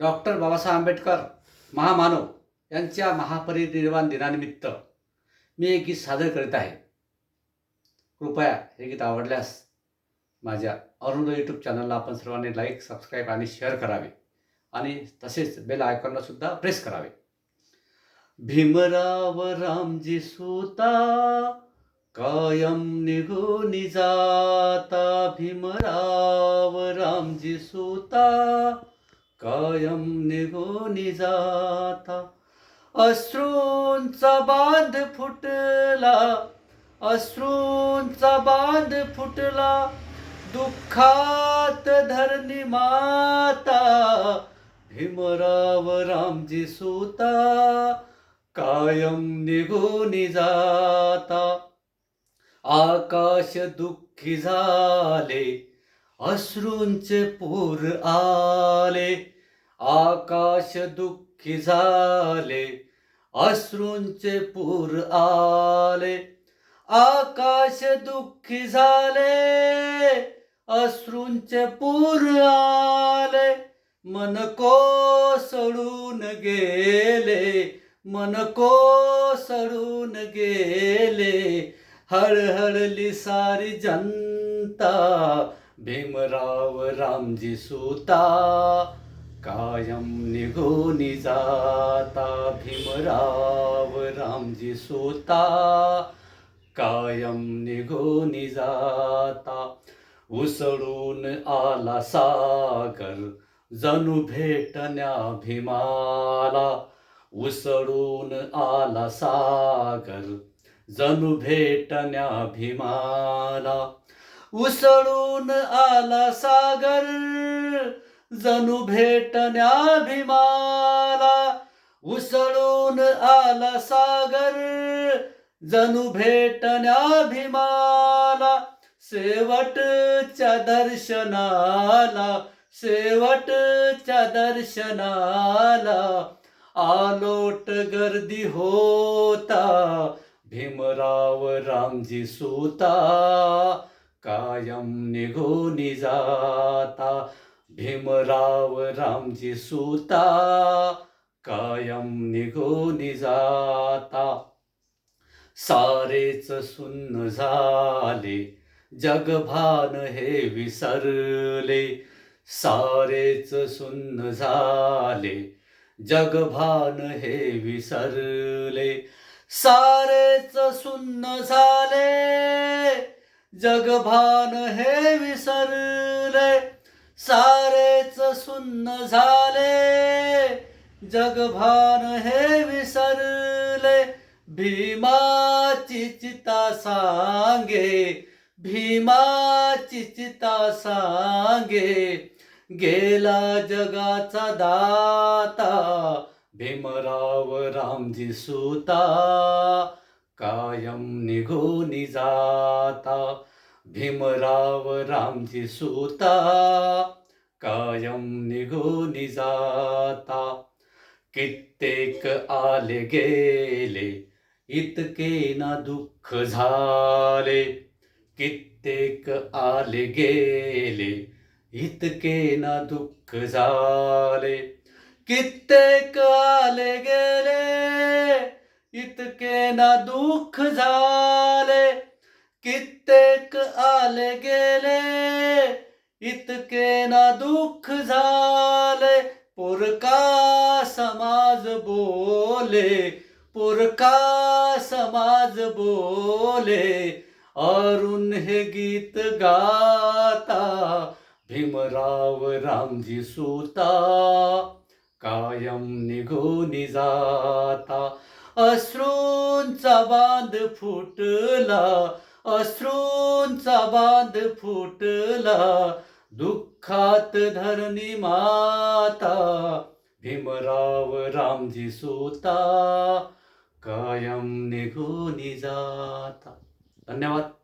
Doctor Babasaheb Ambedkar महामानव यांच्या महापरिनिर्वाण दिनानिमित्त मी एक गीत सादर करीत आहे. कृपया हे गीत आवडल्यास माझ्या अरुण यूट्यूब चॅनलला आपण सर्वांनी लाईक सबस्क्राईब आणि शेअर करावे. आणि तसेच बेल आयकॉनला सुद्धा प्रेस करावे. भीमराव रामजी सुता कायम निघून जाता. भीमराव रामजी सुता कायम निघून जाता अश्रूंचा बांध फुटला अश्रूंचा बांध फुटला दुःखात धरणी माता भीमराव रामजी सुता कायम निघून जाता आकाश दुःखी झाले अश्रूंचे पूर आले आकाश दुःखी झाले अश्रूंचे पूर आले. आकाश दुःखी झाले अश्रूंचे पूर आले. मन कोसळून गेले मन कोसळून गेले. हळहळली सारी जनता भीमराव रामजी सुता. कायम निघून जाता भीमराव रामजी सोता. कायम निघून जाता उसळून आला सागर जणू भेटण्या भीमाला. उसळून आला सागर जणू भेटण्या भीमाला. उसळून आला सागर जणू भेटण्याभिमाला उसळून आला सागर. जणू भेटण्याभिमाला शेवटच्या दर्शनाला शेवटच्या दर्शनाला आलोट गर्दी होता. भीमराव रामजी सुता कायम निघून जाता. भीमराव रामजी सुता कायम निघून जाता सारेच सुन्न झाले जगभान हे विसरले. सारेच सुन्न झाले जगभान हे विसरले. सारेच सुन्न झाले जगभान हे विसरले. सारेच सुन्न झाले. जगभान हे विसरले. भीमाची चिता सांगे. भीमाची चिता सांगे. गेला जगाचा दाता. भीमराव रामजी सुता. कायम निघून जाता. भीमराव रामजी सुता कायम निघून जाता. कित्येक आले गेले इतके ना दुःख झाले. कित्येक आले गेले इतके ना दुःख झाले. कित्येक आले गेले इतके ना दुःख झाले. कित्येक आले गेले इतके ना दुःख झाले. पुरका समाज बोले पुरका समाज बोले अरुण हे गीत गाता भीमराव रामजी सुता. कायम निघून जाता अश्रूंचा बांध फुटला अश्रूंचा बांध फुटला दुःखात धरणी माता भीमराव रामजी सोता कायम निघून जाता. धन्यवाद.